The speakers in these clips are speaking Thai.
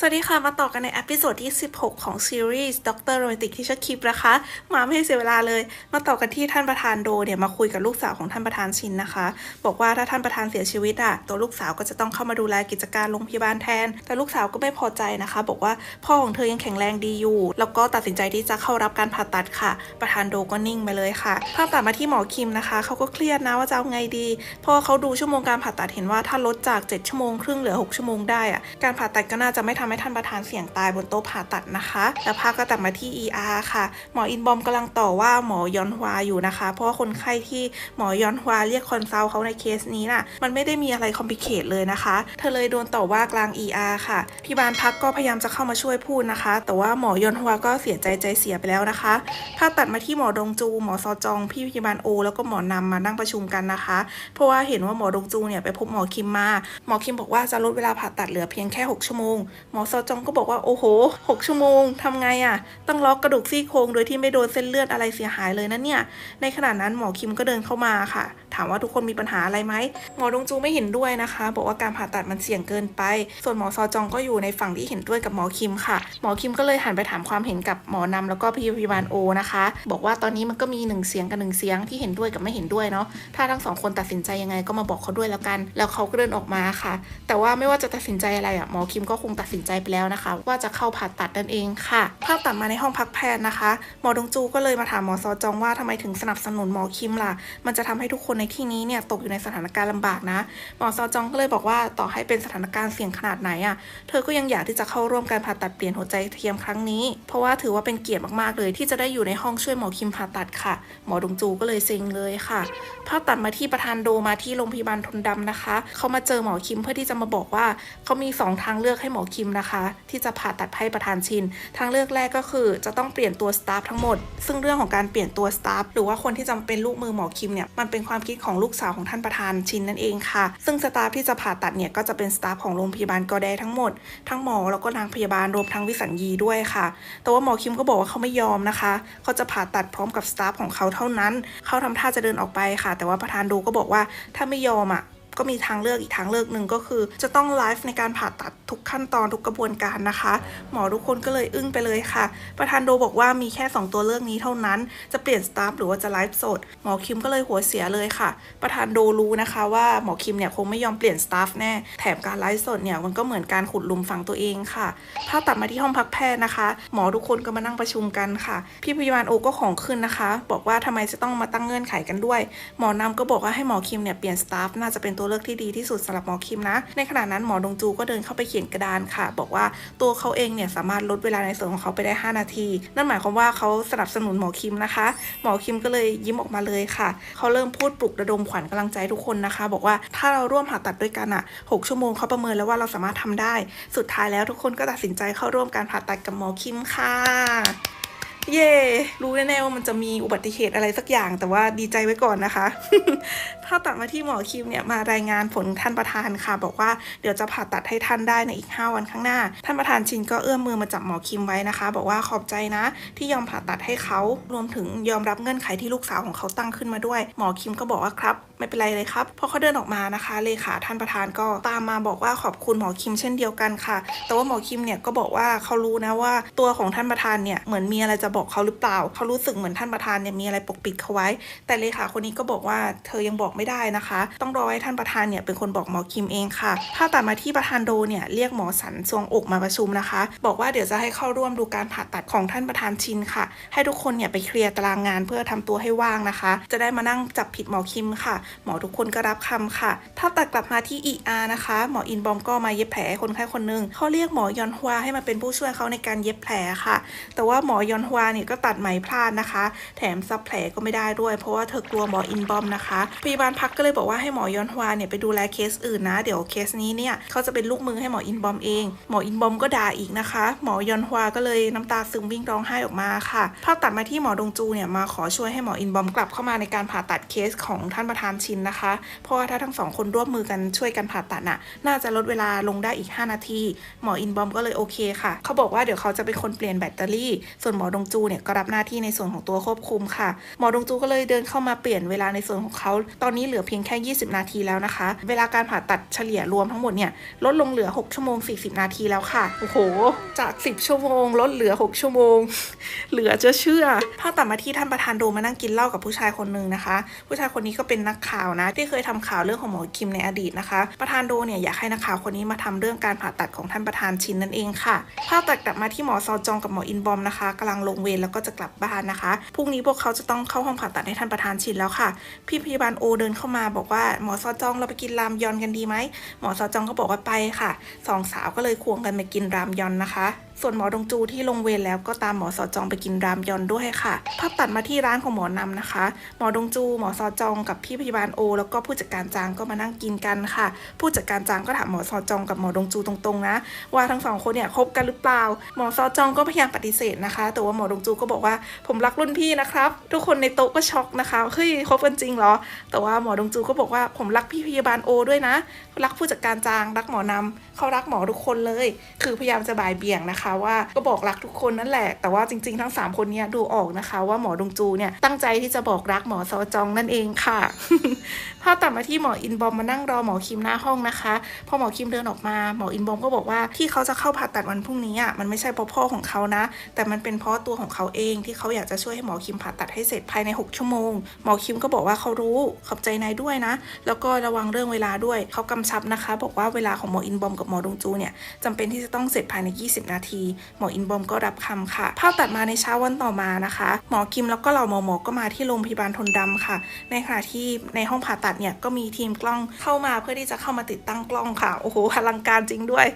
สวัสดีค่ะ มาต่อกันในอพิโซดที่ 16 ของซีรีส์ด็อกเตอร์โรแมนติกที่ชื่อคลิปนะคะ มาไม่ให้เสียเวลาเลย มาต่อกันที่ท่านประธานโดเนี่ยมาคุยกับลูกสาวของท่านประธานชินนะคะ บอกว่าถ้าท่านประธานเสียชีวิตอะตัวลูกสาวก็จะต้องเข้ามาดูแลกิจการโรงพยาบาลแทน แต่ลูกสาวก็ไม่พอใจนะคะ บอกว่าพ่อของเธอยังแข็งแรงดีอยู่ แล้วก็ตัดสินใจที่จะเข้ารับการผ่าตัดค่ะ ประธานโดก็นิ่งไปเลยค่ะภาพตัดมาที่หมอคิมนะคะเขาก็เครียดนะว่าจะเอาไงดีพราะว่าเขาดูชั่วโมงการผ่าตัดเห็นว่าถ้าลดจาก 7 ชั่วโมงครึ่งเหลือ 6 ชั่วโมงได้อะการผ่าตัดก็น่าจะไม่ทำให้ท่านประธานเสี่ยงตายบนโต๊ะผ่าตัดนะคะ แล้วภาพก็ตัดมาที่ ER ค่ะ หมออินบอมกำลังต่อว่าหมอยอนฮวาอยู่นะคะ เพราะว่าคนไข้ที่หมอยอนฮวาเรียกคอนซัลท์เขาในเคสนี้น่ะ มันไม่ได้มีอะไรคอมพลิเคทเลยนะคะ เธอเลยโดนต่อว่ากลาง ER ค่ะ พี่บานพักก็พยายามจะเข้ามาช่วยพูดนะคะ แต่ว่าหมอยอนฮวาก็เสียใจใจเสียไปแล้วนะคะ ภาพตัดมาที่หมอดงจู หมอซอจอง พี่พยาบาลโอ แล้วก็หมอนำมานั่งประชุมกันนะคะ เพราะว่าเห็นว่าหมอดงจูเนี่ยไปพบหมอคิมมา หมอคิมบอกว่าจะลดเวลาผ่าตัดเหลือเพียงแค่ 6 ชั่วโมงหมอซอจองก็บอกว่าโอ้โห 6 ชั่วโมงทำไงอะ่ะ ต้องล็อกกระดูกซี่โครงโดยที่ไม่โดนเส้นเลือดอะไรเสียหายเลยนะเนี่ย ในขณะนั้นหมอคิมก็เดินเข้ามาค่ะ ถามว่าทุกคนมีปัญหาอะไรไหมหมอดงจูไม่เห็นด้วยนะคะ บอกว่าการผ่าตัดมันเสี่ยงเกินไป ส่วนหมอซอจองก็อยู่ในฝั่งที่เห็นด้วยกับหมอคิมค่ะ หมอคิมก็เลยหันไปถามความเห็นกับหมอนำแล้วก็พยาบาลโอนะคะ บอกว่าตอนนี้มันก็มีหนึ่งเสียงกับหนึ่งเสียงที่เห็นด้วยกับไม่เห็นด้วยเนาะถ้าทั้งสองคนตัดสินใจยังไงก็มาบอกเขาด้วยแล้วกัน แล้วเขาก็เดินออกมาค่ะ แต่ว่าไม่ว่าจะตัดสินใจอะไรอะหมอคิมก็คงตัดสินใจไปแล้วนะคะ ว่าจะเข้าผ่าตัดนั่นเองค่ะภาพตัดมาในห้องพักแพทย์นะคะ หมอดงจูก็เลยมาถามหมอซอจองว่าทำไมถึงสนับสนุนหมอคิมล่ะ มันจะทำให้ทุกคนในที่นี้เนี่ยตกอยู่ในสถานการณ์ลำบากนะหมอซอจองก็เลยบอกว่าต่อให้เป็นสถานการณ์เสี่ยงขนาดไหนอะเธอก็ยังอยากที่จะเข้าร่วมการผ่าตัดเปลี่ยนหัวใจเทียมครั้งนี้ เพราะว่าถือว่าเป็นเกียรติมากๆเลย ที่จะได้อยู่ในห้องช่วยหมอคิมผ่าตัดค่ะ หมอดงจูก็เลยเซ็งเลยค่ะภาพตัดมาที่ประธานโดมาที่โรงพยาบาลทนดำนะคะเขามาเจอหมอคิมเพื่อที่จะมาบอกว่าเขามี 2 ทางเลือกให้หมอคิมนะคะ ที่จะผ่าตัดให้ประธานชิน ทางเลือกแรกก็คือจะต้องเปลี่ยนตัวสตาฟทั้งหมด ซึ่งเรื่องของการเปลี่ยนตัวสตาฟหรือว่าคนที่จะเป็นลูกมือหมอคิมเนี่ยมันเป็นความคิดของลูกสาวของท่านประธานชินนั่นเองค่ะ ซึ่งสตาฟที่จะผ่าตัดเนี่ยก็จะเป็นสตาฟของโรงพยาบาลกอแดทั้งหมด ทั้งหมอแล้วก็นางพยาบาลรวมทั้งวิสัญญีด้วยค่ะ แต่ว่าหมอคิมก็บอกว่าเขาไม่ยอมนะคะ เขาจะผ่าตัดพร้อมกับสตาฟของเขาเท่านั้น เขาทำท่าจะเดินออกไปค่ะ แต่ว่าประธานดูก็บอกว่าถ้าไม่ยอมอะ ก็มีทางเลือกอีกทางเลือกหนึ่งก็คือ จะต้องไลฟ์ในการผ่าตัดทุกขั้นตอนทุกกระบวนการนะคะ หมอทุกคนก็เลยอึ้งไปเลยค่ะ ประธานโดบอกว่ามีแค่ 2 ตัวเลือกนี้เท่านั้น จะเปลี่ยนสตาฟหรือว่าจะไลฟ์สด หมอคิมก็เลยหัวเสียเลยค่ะ ประธานโดรู้นะคะว่าหมอคิมเนี่ยคงไม่ยอมเปลี่ยนสตาฟแน่ แถมการไลฟ์สดเนี่ยมันก็เหมือนการขุดหลุมฝังตัวเองค่ะ ภาพตัดมาที่ห้องพักแพทย์นะคะ หมอทุกคนก็มานั่งประชุมกันค่ะ พี่พยาบาลโอก็ของขึ้นนะคะ บอกว่าทำไมจะต้องมาตั้งเงื่อนไขกันด้วย หมอนำก็บอกว่าให้หมอคิมเนี่ยเปลี่ยนสตาฟน่าจะเป็นตัวเลือกที่ดีที่สุดสำหรับหมอคิมนะ ในขณะนั้นหมอดงจูก็เดินเข้าไปเขียนกระดานค่ะ บอกว่าตัวเขาเองเนี่ยสามารถลดเวลาในส่วนของเขาไปได้ 5 นาที นั่นหมายความว่าเขาสนับสนุนหมอคิมนะคะ หมอคิมก็เลยยิ้มออกมาเลยค่ะ เขาเริ่มพูดปลุกระดมขวัญกำลังใจทุกคนนะคะ บอกว่าถ้าเราร่วมผ่าตัดด้วยกันอะ 6 ชั่วโมงเขาประเมินแล้วว่าเราสามารถทำได้ สุดท้ายแล้วทุกคนก็ตัดสินใจเข้าร่วมการผ่าตัดกับหมอคิมค่ะเย่รู้แน่ๆว่ามันจะมีอุบัติเหตุอะไรสักอย่าง แต่ว่าดีใจไว้ก่อนนะคะ ถ้าตัดมาที่หมอคิมเนี่ยมารายงานผลท่านประธานค่ะ บอกว่าเดี๋ยวจะผ่าตัดให้ท่านได้ในอีก 5 วันข้างหน้า ท่านประธานชินก็เอื้อมมือมาจับหมอคิมไว้นะคะ บอกว่าขอบใจนะ ที่ยอมผ่าตัดให้เขารวมถึงยอมรับเงื่อนไขที่ลูกสาวของเขาตั้งขึ้นมาด้วย หมอคิมก็บอกว่าครับ ไม่เป็นไรเลยครับพอเขาเดินออกมานะคะเลขาท่านประธานก็ตามมาบอกว่าขอบคุณหมอคิมเช่นเดียวกันค่ะ แต่ว่าหมอคิมเนี่ยก็บอกว่าเขารู้นะว่าตัวของท่านประธานเนี่ยเหมือนมีอะไรจะบอกเขาหรือเปล่า เขารู้สึกเหมือนท่านประธานเนี่ยมีอะไรปกปิดเขาไว้ แต่เลขาคนนี้ก็บอกว่าเธอยังบอกไม่ได้นะคะ ต้องรอให้ท่านประธานเนี่ยเป็นคนบอกหมอคิมเองค่ะถ้าตัดมาที่ประธานโดเนี่ยเรียกหมอสันทรวงอกมาประชุมนะคะ บอกว่าเดี๋ยวจะให้เข้าร่วมดูการผ่าตัดของท่านประธานชินค่ะ ให้ทุกคนเนี่ยไปเคลียร์ตารางงานเพื่อทำตัวให้ว่างนะคะ จะได้มานั่งจับผิดหมอคิมค่ะ หมอทุกคนก็รับคำค่ะถ้าตัดกลับมาที่ ER นะคะ หมออินบอมก็มาเย็บแผลคนไข้คนหนึงเขาเรียกหมอยอนฮวาให้มาเป็นผู้ช่วยเขาในการเย็บแผลค่ะ แต่ว่าหมอยอนฮวาเนี่ยก็ตัดไหมพลาดนะคะ แถมซับแผลก็ไม่ได้ด้วย เพราะว่าเธอกลัวหมออินบอมนะคะพยาบาาลพักก็เลยบอกว่าให้หมอยอนฮวาเนี่ยไปดูแลเคสอื่นนะ เดี๋ยวเคสนี้เนี่ยเขาจะเป็นลูกมือให้หมออินบอมเอง หมออินบอมก็ด่าอีกนะคะ หมอยอนฮวาก็เลยน้ำตาซึมวิ่งร้องไห้ออกมาค่ะภาพตัดมาที่หมอดงจูเนี่ยมาขอช่วยให้หมออินบอมกลับเข้ามาในการผ่าตัดเคสของท่านประธานชินนะคะ เพราะว่าถ้าทั้งสองคนร่วมมือกันช่วยกันผ่าตัดน่ะน่าจะลดเวลาลงได้อีก 5 นาที หมออินบอมก็เลยโอเคค่ะ เขาบอกว่าเดี๋ยวเขาจะเป็นคนเปลี่ยนแบตเตอรี่ ส่วนหมอดงจูเนี่ยก็รับหน้าที่ในส่วนของตัวควบคุมค่ะ หมอดงจูก็เลยเดินเข้ามาเปลี่ยนเวลาในส่วนของเขาตอนนี้เหลือเพียงแค่ 20 นาทีแล้วนะคะ เวลาการผ่าตัดเฉลี่ยรวมทั้งหมดเนี่ยลดลงเหลือ 6 ชั่วโมง 40 นาทีแล้วค่ะ โอ้โห จาก 10 ชั่วโมง ลดเหลือ 6 ชั่วโมง เหลือจะเชื่อภาพตัดมาที่ท่านประธานโดมานั่งกินเหล้ากับผู้ชายคนหนึ่งนะคะ ผู้ชายคนนี้ก็เป็นนักข่าวนะ ที่เคยทำข่าวเรื่องของหมอคิมในอดีตนะคะ ประธานโดเนี่ยอยากให้นักข่าวคนนี้มาทำเรื่องการผ่าตัดของท่านประธานชินนั่นเองค่ะภาพตัดกลับมาที่หมอซอจองกับหมออินบอมนะคะกำลังลงเวรแล้วก็จะกลับบ้านนะคะพรุ่งนี้พวกเขาจะต้องเข้าห้องผ่าตัดให้ท่านประธานชินแล้วค่ะพี่พยาบาลโอเดินเข้ามาบอกว่าหมอซอจองเราไปกินรามยอนกันดีไหมหมอซอจองก็บอกว่าไปค่ะสองสาวก็เลยควงกันไปกินรามยอนนะคะส่วนหมอดงจูที่ลงเวรแล้วก็ตามหมอซอจองไปกินรามยอนด้วยค่ะ ภาพตัดมาที่ร้านของหมอนำนะคะ หมอดงจูหมอซอจองกับพี่พยาบาลโอ แล้วก็ผู้จัดการจางก็มานั่งกินกันค่ะ ผู้จัดการจางก็ถามหมอซอจองกับหมอดงจูตรงๆนะ ว่าทั้งสองคนเนี่ยคบกันหรือเปล่า หมอซอจองก็พยายามปฏิเสธนะคะ แต่ว่าหมอดงจูก็บอกว่าผมรักรุ่นพี่นะครับ ทุกคนในโต๊ะก็ช็อกนะคะเฮ้ยคบกันจริงเหรอ แต่ว่าหมอดงจูก็บอกว่าผมรักพี่พยาบาลโอด้วยนะ รักผู้จัดการจางรักหมอนำเขารักหมอทุกคนเลย คือพยายามจะบ่ายเบี่ยงนะคะว่าก็บอกรักทุกคนนั่นแหละ แต่ว่าจริงๆทั้ง 3 คนเนี้ดูออกนะคะ ว่าหมอดงจูเนี่ยตั้งใจที่จะบอกรักหมอซอจองนั่นเองค่ะภาพตัดมาที่หมออินบอมมานั่งรอหมอคิมหน้าห้องนะคะ พอหมอคิมเดินออกมาหมออินบอมก็บอกว่าที่เขาจะเข้าผ่าตัดวันพรุ่งนี้อะมันไม่ใช่เพราะพ่อของเขานะ แต่มันเป็นเพราะตัวของเขาเองที่เขาอยากจะช่วยให้หมอคิมผ่าตัดให้เสร็จภายใน 6 ชั่วโมง หมอคิมก็บอกว่าเขารู้ขอบใจนายด้วยนะ แล้วก็ระวังเรื่องเวลาด้วยเขากำชับนะคะ บอกว่าเวลาของหมออินบอมกับหมอดงจูเนี่ยจำเป็นที่จะต้องเสร็จภายใน 20 นาทีหมออินบอมก็รับคำค่ะ ภาพตัดมาในเช้าวันต่อมานะคะ หมอคิมแล้วก็เหล่าหมอหมอก็มาที่โรงพยาบาลทนดำค่ะ ในขณะที่ในห้องผ่าตัดเนี่ยก็มีทีมกล้องเข้ามาเพื่อที่จะเข้ามาติดตั้งกล้องค่ะ โอ้โหอลังการจริงด้วย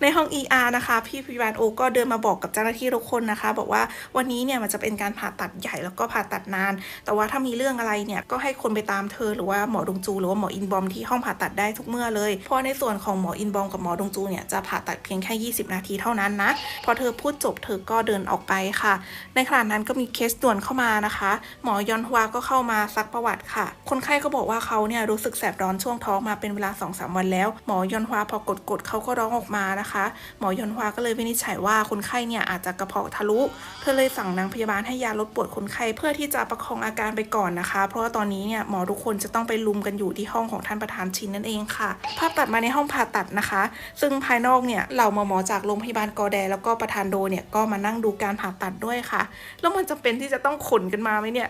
ในห้อง ER นะคะ พี่พยาบาลโอก็เดินมาบอกกับเจ้าหน้าที่ทุกคนนะคะ บอกว่าวันนี้เนี่ยมันจะเป็นการผ่าตัดใหญ่แล้วก็ผ่าตัดนาน แต่ว่าถ้ามีเรื่องอะไรเนี่ยก็ให้คนไปตามเธอหรือว่าหมอดงจูหรือว่าหมออินบอมที่ห้องผ่าตัดได้ทุกเมื่อเลย เพราะในส่วนของหมออินบอมกับหมอดงจูเนี่ยจะผ่าตัดเพียงแค่ 20 นาทีเท่านั้นนะพอเธอพูดจบเธอก็เดินออกไปค่ะ ในขณะนั้นก็มีเคสด่วนเข้ามานะคะ หมอยอนฮวาก็เข้ามาซักประวัติค่ะ คนไข้ก็บอกว่าเขาเนี่ยรู้สึกแสบร้อนช่วงท้องมาเป็นเวลา2-3วันแล้ว หมอยอนฮวาพอกดกดๆเขาก็ร้องออกมานะคะ หมอยอนฮวาก็เลยวินิจฉัยว่าคนไข้เนี่ยอาจจะกระเพาะทะลุ เธอเลยสั่งนางพยาบาลให้ยาลดปวดคนไข้เพื่อที่จะประคองอาการไปก่อนนะคะ เพราะว่าตอนนี้เนี่ยหมอทุกคนจะต้องไปลุมกันอยู่ที่ห้องของท่านประธานชินนั่นเองค่ะ ภาพตัดมาในห้องผ่าตัดนะคะ ซึ่งภายนอกเนี่ยเหล่าหมอหมอจากโรงพยาบาลกอแดแแล้วก็ประธานโดเนี่ยก็มานั่งดูการผ่าตัดด้วยค่ะ แล้วมันจะเป็นที่จะต้องขนกันมาไหมเนี่ย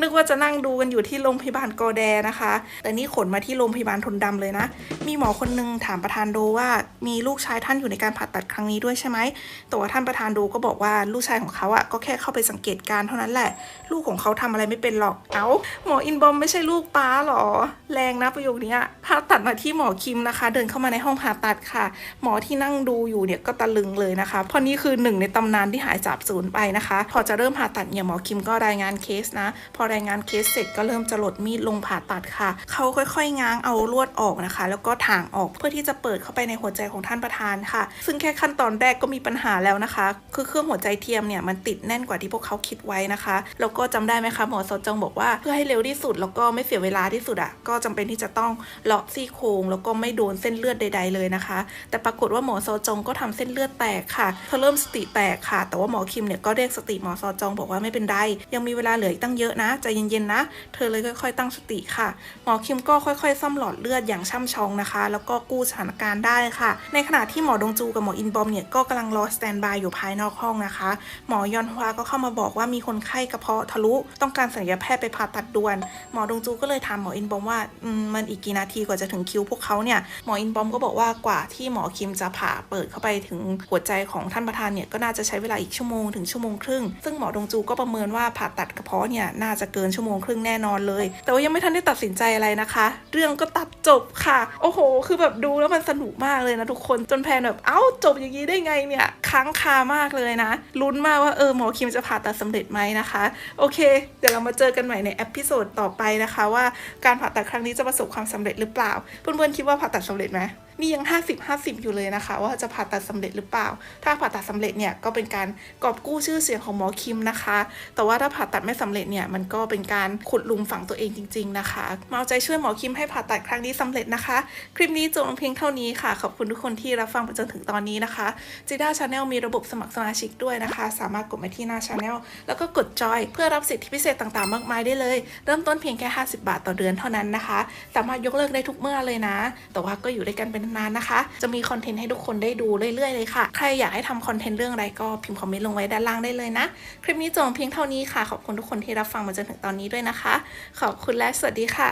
นึกว่าจะนั่งดูกันอยู่ที่โรงพยาบาลกอแดนะคะ แต่นี่ขนมาที่โรงพยาบาลทนดำเลยนะ มีหมอคนนึงถามประธานโดว่ามีลูกชายท่านอยู่ในการผ่าตัดครั้งนี้ด้วยใช่ไหมแต่ว่าท่านประธานโดก็บอกว่าลูกชายของเขาอะก็แค่เข้าไปสังเกตการเท่านั้นแหละ ลูกของเขาทำอะไรไม่เป็นหรอก เอ้า หมออินบอมไม่ใช่ลูกป้าหรอ แรงนะประโยคนี้ผ่าตัดมาที่หมอคิมนะคะ เดินเข้ามาในห้องผ่าตัดค่ะ หมอที่นั่งดูอยู่เนี่ยก็ตะลึงเลยนะคะเพราะนี่คือหนึ่งในตำนานที่หายสาบสูญไปนะคะ พอจะเริ่มผ่าตัดเนี่ยหมอคิมก็รายงานเคสนะ พอรายงานเคสเสร็จก็เริ่มจะหลดมีดลงผ่าตัดค่ะ เขาค่อยๆ ง้างเอาลวดออกนะคะ แล้วก็ถางออกเพื่อที่จะเปิดเข้าไปในหัวใจของท่านประธานค่ะ ซึ่งแค่ขั้นตอนแรกก็มีปัญหาแล้วนะคะ คือเครื่องหัวใจเทียมเนี่ยมันติดแน่นกว่าที่พวกเขาคิดไว้นะคะ แล้วก็จำได้ไหมคะหมอซอจงบอกว่าเพื่อให้เร็วที่สุดแล้วก็ไม่เสียเวลาที่สุดอะ่ะก็จำเป็นที่จะต้องเลาะซี่โครงแล้วก็ไม่โดนเส้นเลือดใด ๆเลยนะคะ แต่ปรากฏว่าหมอซอจงก็ทำเส้นเลือดแตกค่ะเธอเริ่มสติแตกค่ะ แต่ว่าหมอคิมเนี่ยก็เรียกสติหมอซอจองบอกว่าไม่เป็นไร ยังมีเวลาเหลืออีกตั้งเยอะนะใจเย็นๆนะ เธอเลยค่อยๆตั้งสติค่ะ หมอคิมก็ค่อยๆซ่อมหลอดเลือดอย่างช่ำชองนะคะ แล้วก็กู้สถานการณ์ได้ค่ะ ในขณะที่หมอดงจูกับหมออินบอมเนี่ยก็กำลังรอสแตนบายอยู่ภายนอกห้องนะคะ หมอยอนฮวาก็เข้ามาบอกว่ามีคนไข้กระเพาะทะลุ ต้องการศัลยแพทย์ไปผ่าตัดด่วน หมอดงจูก็เลยถามหมออินบอมว่ามมันอีกกี่นาทีกว่าจะถึงคิวพวกเขาเนี่ยหมออินบอมก็บอกว่ากว่าที่หมอคิมจะผ่าเปิดเข้าไปถึงหัวใจของท่านประธานเนี่ยก็น่าจะใช้เวลาอีกชั่วโมงถึงชั่วโมงครึ่ง ซึ่งหมอดงจูก็ประเมินว่าผ่าตัดกระเพาะเนี่ยน่าจะเกินชั่วโมงครึ่งแน่นอนเลย แต่ว่ายังไม่ทันได้ตัดสินใจอะไรนะคะ เรื่องก็ตัดจบค่ะ โอ้โห คือแบบดูแล้วมันสนุกมากเลยนะทุกคนจนแพนแบบเอ้าจบอย่างนี้ได้ไงเนี่ยค้างคามากเลยนะลุ้นมากว่าเออหมอคิมจะผ่าตัดสำเร็จไหมนะคะ โอเค เดี๋ยวเรามาเจอกันใหม่ในเอพิโซดต่อไปนะคะ ว่าการผ่าตัดครั้งนี้จะประสบความสำเร็จหรือเปล่าเพื่อนๆคิดว่าผ่าตัดสำเร็จไหม นี่ยัง 50 50 อยู่เลยนะคะ ว่าจะผ่าตัดสำเร็จหรือเปล่า ถ้าผ่าตัดสำเร็จเนี่ยก็เป็นการกอบกู้ชื่อเสียงของหมอคิมนะคะ แต่ว่าถ้าผ่าตัดไม่สำเร็จเนี่ยมันก็เป็นการขุดลุมฝังตัวเองจริง ๆ นะคะมาเอาใจช่วยหมอคิมให้ผ่าตัดครั้งนี้สำเร็จนะคะ คลิปนี้จบลงเพียงเท่านี้ค่ะ ขอบคุณทุกคนที่รับฟังมาจนถึงตอนนี้นะคะจีด้าชาแนลมีระบบสมัครสมาชิกด้วยนะคะ สามารถกดมาที่หน้าชาแนลแล้วก็กดจอยเพื่อรับสิทธิพิเศษต่างๆ มากมายได้เลย เริ่มต้นเพียงแค่ 50 บาทต่อเดือนเท่านั้นนะคะ สามารถยกเลิกได้ทุกเมื่อเลยนะ แต่ว่าก็อยู่ด้วยกันเป็นนานๆนะคะ จะมีคอนเทนต์ให้ทุกคนได้ดูเรื่อยๆเลยค่ะ ใครอยากให้ทำคอนเทนต์เรื่องอะไรก็พิมพ์คอมเมนต์ลงไว้ด้านล่างได้เลยนะ คลิปนี้จบเพียงเท่านี้ค่ะ ขอบคุณทุกคนที่รับฟังมาจนถึงตอนนี้ด้วยนะคะ ขอบคุณและสวัสดีค่ะ